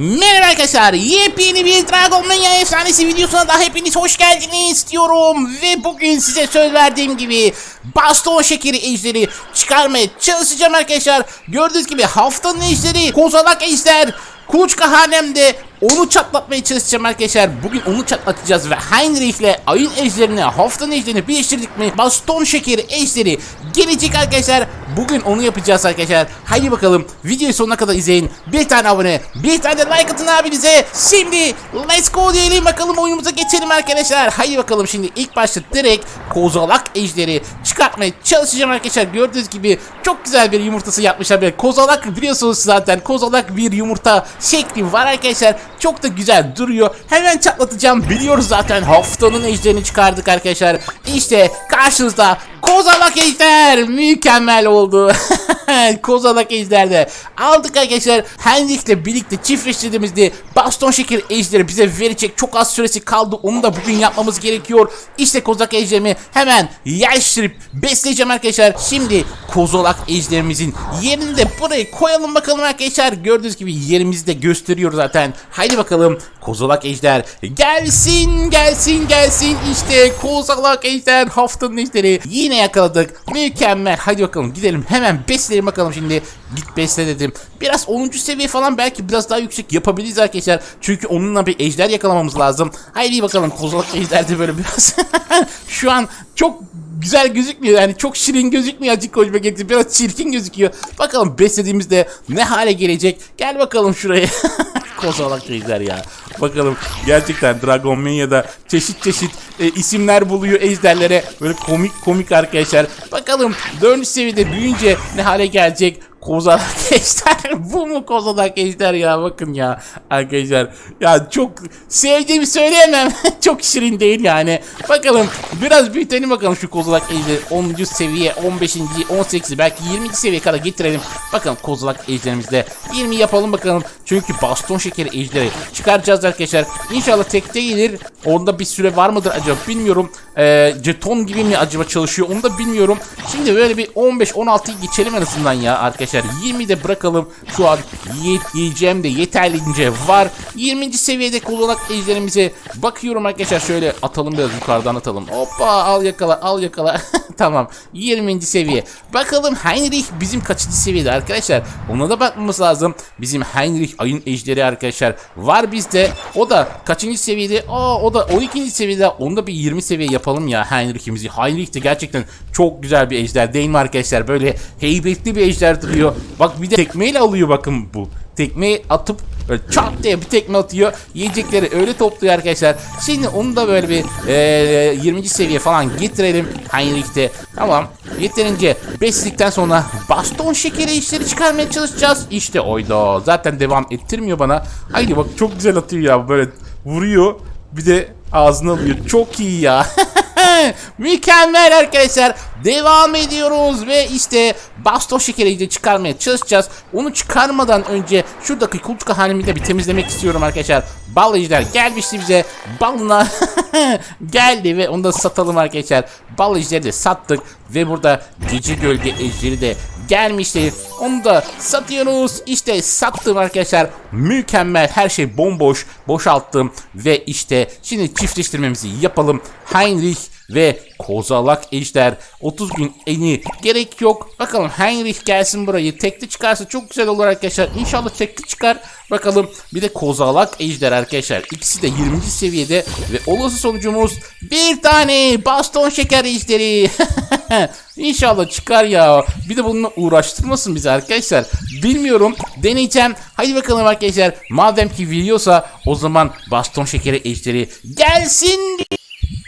Merhaba arkadaşlar, yepyeni bir Dragon Mania efsanesi videosuna da hepiniz hoş geldiniz diyorum. Ve bugün size söz verdiğim gibi baston şekeri ejderi çıkarmaya çalışacağım arkadaşlar. Gördüğünüz gibi haftanın ejderi, kozalak ejder, kuluçka hanemde onu çatlatmaya çalışacağım arkadaşlar. Bugün onu çatlatacağız ve Heinrich ile ayın ejderini, haftanın ejderini birleştirdik mi? Baston şekeri ejderi gelecek arkadaşlar. Bugün onu yapacağız arkadaşlar. Haydi bakalım videoyu sonuna kadar izleyin. Bir tane abone, bir tane like atın abinize. Şimdi let's go diyelim bakalım oyunumuza geçelim arkadaşlar. Haydi bakalım şimdi ilk başta direkt kozalak ejderi çıkartmaya çalışacağım arkadaşlar. Gördüğünüz gibi çok güzel bir yumurtası yapmışlar. Kozalak biliyorsunuz zaten kozalak bir yumurta şekli var arkadaşlar. Çok da güzel duruyor. Hemen çatlatacağım. Biliyoruz zaten haftanın ejderini çıkardık arkadaşlar. İşte karşınızda kozalak ejder. Mükemmel oldu. kozalak ejderde aldık arkadaşlar. Henrik'le birlikte çiftleştirdiğimizde baston şeker ejderi bize verecek çok az süresi kaldı. Onu da bugün yapmamız gerekiyor. İşte kozalak ejderimi hemen yerleştirip besleyeceğim arkadaşlar. Şimdi kozalak ejderimizin yerini de buraya koyalım bakalım arkadaşlar. Gördüğünüz gibi yerimizi de gösteriyor zaten. Haydi bakalım kozalak ejder gelsin gelsin gelsin. İşte kozalak ejder haftanın ejderi. Yine yakaladık. Mükemmel. Hadi bakalım gidelim hemen besleyelim bakalım şimdi. Git besle dedim. Biraz 10. seviye falan belki biraz daha yüksek yapabiliriz arkadaşlar. Çünkü onunla bir ejder yakalamamız lazım. Haydi bakalım kozalak ejder de böyle biraz. Şu an çok güzel gözükmüyor yani çok şirin gözükmüyor acık koşma getirdi biraz çirkin gözüküyor bakalım beslediğimizde ne hale gelecek gel bakalım şuraya kozalak ejder ya. Bakalım gerçekten Dragon Mania'da çeşit çeşit e, isimler buluyor ejderlere. Böyle komik komik arkadaşlar. Bakalım 4. seviyede büyüyünce ne hale gelecek Kozalak ejder bu mu kozalak ejder ya? Bakın ya arkadaşlar. Ya çok sevdiğimi söyleyemem. Çok şirin değil yani. Bakalım. Biraz büyütelim bakalım şu kozalak ejderi 10. seviye 15. 18 belki 20. seviye kadar getirelim. Bakalım kozalak ejderimizde 20 yapalım bakalım. Çünkü baston şekeri ejderi çıkaracağız arkadaşlar. İnşallah tekte gelir onda bir süre var mıdır acaba bilmiyorum. Ee, jeton gibi mi acaba çalışıyor onu da bilmiyorum. Şimdi böyle bir 15-16'yı geçelim en azından ya arkadaşlar. 20 de bırakalım. Şu an yiye- yiyeceğim de yeterlice var. 20. seviyede kullanak ejderimize bakıyorum arkadaşlar. Şöyle atalım biraz yukarıdan atalım. Hoppa al yakala al yakala. Tamam 20. seviye. Bakalım Heinrich bizim kaçıncı seviyede arkadaşlar? Ona da bakmamız lazım. Bizim Heinrich ayın ejderi arkadaşlar. Var bizde. O da kaçıncı seviyede? Aa o da 12. seviyede onu da bir 20 seviye yapalım ya Heinrich'imizi Heinrich de gerçekten çok güzel bir ejder değil mi arkadaşlar böyle heybetli bir ejder duruyor bak bir de tekmeyle alıyor bakın bu tekmeyi atıp Böyle çat diye bir tekme atıyor. Yiyecekleri öyle topluyor arkadaşlar. Şimdi onu da böyle bir eee 20. seviye falan getirelim. Heinrich'te. Tamam. Yeterince besledikten sonra baston şekeri işleri çıkarmaya çalışacağız. İşte oydu. Zaten devam ettirmiyor bana. Haydi bak çok güzel atıyor ya. Böyle vuruyor. Bir de ağzına alıyor. Çok iyi ya. Mükemmel arkadaşlar. Devam ediyoruz ve işte baston şekeri de çıkarmaya çalışacağız. Onu çıkarmadan önce şuradaki kuluçka halimi de bir temizlemek istiyorum arkadaşlar. Bal ejder gelmişti bize. Balına geldi ve onu da satalım arkadaşlar. Bal ejderi de sattık ve burada gece gölge ejderi de gelmişti. Onu da satıyoruz. İşte sattım arkadaşlar. Mükemmel. Her şey bomboş. Boşalttım. Ve işte şimdi çiftleştirmemizi yapalım. Heinrich ve Kozalak Ejder 30 gün eni gerek yok. Bakalım Heinrich gelsin burayı. Tekli çıkarsa çok güzel olur arkadaşlar. İnşallah tekli çıkar. Bakalım bir de Kozalak Ejder arkadaşlar. İkisi de 20. seviyede ve olası sonucumuz bir tane baston şeker ejderi. İnşallah çıkar ya. Bir de bununla uğraştırmasın bizi arkadaşlar. Bilmiyorum. Deneyeceğim. Hadi bakalım arkadaşlar. Madem ki biliyorsa o zaman baston şekeri ejderi gelsin.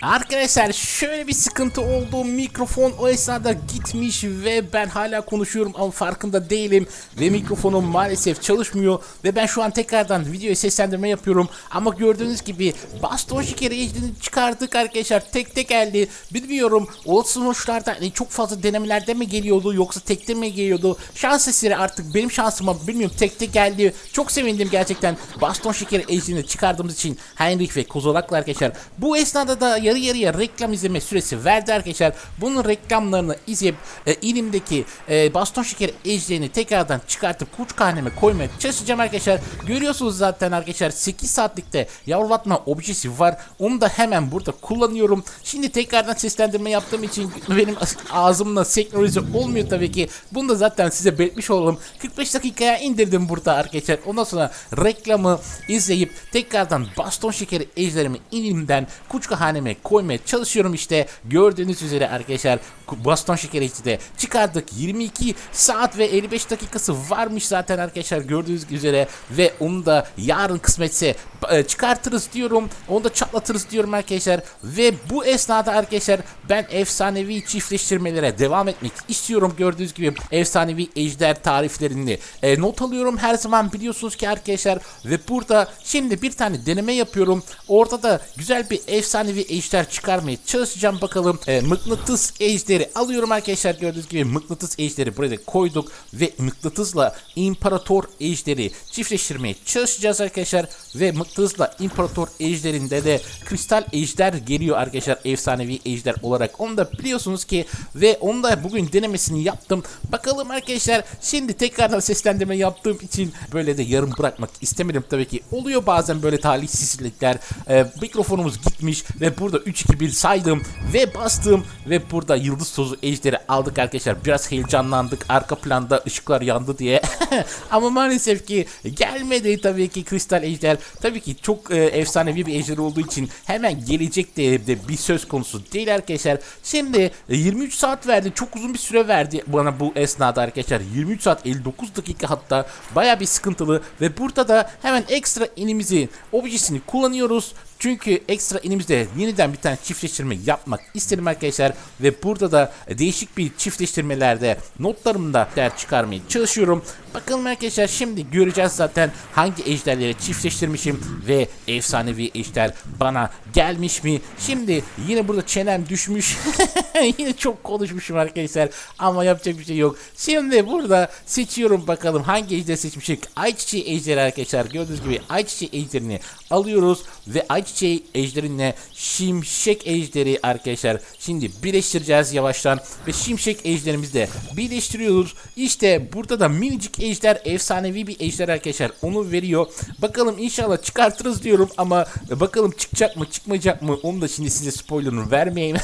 Arkadaşlar şöyle bir sıkıntı oldu. Mikrofon o esnada gitmiş ve ben hala konuşuyorum ama farkında değilim. Ve mikrofonum maalesef çalışmıyor. Ve ben şu an tekrardan videoya seslendirme yapıyorum. Ama gördüğünüz gibi baston şekeri ejderini çıkardık arkadaşlar. Tek tek geldi. Bilmiyorum olası sonuçlarda hani çok fazla denemelerde mi geliyordu yoksa tekte mi geliyordu? Şans eseri artık benim şansıma bilmiyorum tekte geldi. Çok sevindim gerçekten. Baston şekeri ejderini çıkardığımız için Heinrich ve Kozolak'la arkadaşlar. Bu esnada da yarı yarıya reklam izleme süresi verdi arkadaşlar. Bunun reklamlarını izleyip e, elimdeki e, baston şekeri ejderini tekrardan çıkartıp kuluçkaneme koymaya çalışacağım arkadaşlar. Görüyorsunuz zaten arkadaşlar 8 saatlikte yavrulatma objesi var. Onu da hemen burada kullanıyorum. Şimdi tekrardan seslendirme yaptığım için benim ağzımla senkronize olmuyor tabii ki. Bunu da zaten size belirtmiş olalım. 45 dakikaya indirdim burada arkadaşlar. Ondan sonra reklamı izleyip tekrardan baston şekeri ejderimi elimden kuçkahaneme koymaya çalışıyorum işte. Gördüğünüz üzere arkadaşlar baston şekeri de çıkardık. 22 saat ve 55 dakikası varmış zaten arkadaşlar gördüğünüz üzere ve onu da yarın kısmetse e, çıkartırız diyorum. Onu da çatlatırız diyorum arkadaşlar. Ve bu esnada arkadaşlar ben efsanevi çiftleştirmelere devam etmek istiyorum. Gördüğünüz gibi efsanevi ejder tariflerini e, not alıyorum her zaman biliyorsunuz ki arkadaşlar. Ve burada şimdi bir tane deneme yapıyorum. Orada da güzel bir efsanevi ejder çıkarmaya çalışacağım bakalım. E, mıknatıs ejderi alıyorum arkadaşlar. Gördüğünüz gibi mıknatıs ejderi buraya koyduk. Ve mıknatısla imparator ejderi çiftleştirmeye çalışacağız arkadaşlar. Ve mıknatısla imparator ejderinde de kristal ejder geliyor arkadaşlar. Efsanevi ejder olarak. Onu da biliyorsunuz ki ve onu da bugün denemesini yaptım. Bakalım arkadaşlar şimdi tekrardan seslendirme yaptığım için böyle de yarım bırakmak istemedim tabii ki. Oluyor bazen böyle talihsizlikler. Ee, mikrofonumuz gitmiş ve burada 3-2-1 saydım ve bastım ve burada yıldız tozu ejderi aldık arkadaşlar. Biraz heyecanlandık. Arka planda ışıklar yandı diye. Ama maalesef ki gelmedi tabii ki kristal ejder. Tabii ki çok e, efsanevi bir ejder olduğu için hemen gelecek diye de bir söz konusu değil arkadaşlar. Şimdi e, 23 saat verdi. Çok uzun bir süre verdi bana bu esnada arkadaşlar. 23 saat 59 dakika hatta baya bir sıkıntılı ve burada da hemen ekstra inimizi objesini kullanıyoruz. Çünkü ekstra elimizde yeniden bir tane çiftleştirme yapmak istedim arkadaşlar. Ve burada da değişik bir çiftleştirmelerde notlarımda der çıkarmaya çalışıyorum. Bakalım arkadaşlar şimdi göreceğiz zaten hangi ejderleri çiftleştirmişim ve efsanevi ejder bana gelmiş mi? Şimdi yine burada çenem düşmüş. yine çok konuşmuşum arkadaşlar ama yapacak bir şey yok. Şimdi burada seçiyorum bakalım hangi ejder seçmişim. Ayçiçeği ejderi arkadaşlar gördüğünüz gibi ayçiçeği ejderini alıyoruz ve ayçiçeği ejderine şimşek ejderi arkadaşlar. Şimdi birleştireceğiz yavaştan ve şimşek ejderimizi de birleştiriyoruz. İşte burada da minicik ejder efsanevi bir ejder arkadaşlar. Onu veriyor. Bakalım inşallah çıkartırız diyorum ama bakalım çıkacak mı çıkmayacak mı onu da şimdi size spoilerını vermeyeyim.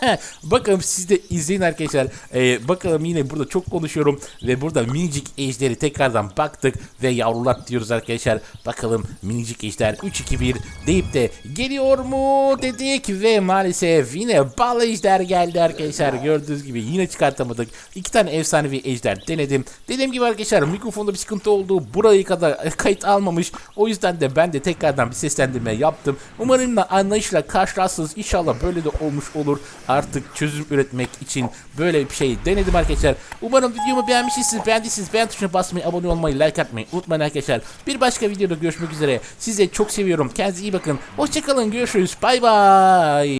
bakalım siz de izleyin arkadaşlar. Ee, bakalım yine burada çok konuşuyorum ve burada minicik ejderi tekrardan baktık ve yavrular diyoruz arkadaşlar. Bakalım minicik ejder 3-2-1 deyip de geliyor mu dedik ve maalesef yine bal ejder geldi arkadaşlar. Gördüğünüz gibi yine çıkartamadık. İki tane efsanevi ejder denedim. Dediğim gibi arkadaşlar mikrofonda bir sıkıntı oldu. Burayı kadar kayıt almamış. O yüzden de ben de tekrardan bir seslendirme yaptım. Umarım da anlayışla karşılarsınız. İnşallah böyle de olmuş olur. Artık çözüm üretmek için böyle bir şey denedim arkadaşlar. Umarım videomu beğenmişsiniz. Beğendiyseniz beğen tuşuna basmayı, abone olmayı, like atmayı unutmayın arkadaşlar. Bir başka videoda görüşmek üzere. Size çok seviyorum. Kendinize iyi bakın. Hoşçakalın. Görüşürüz. Bay bay.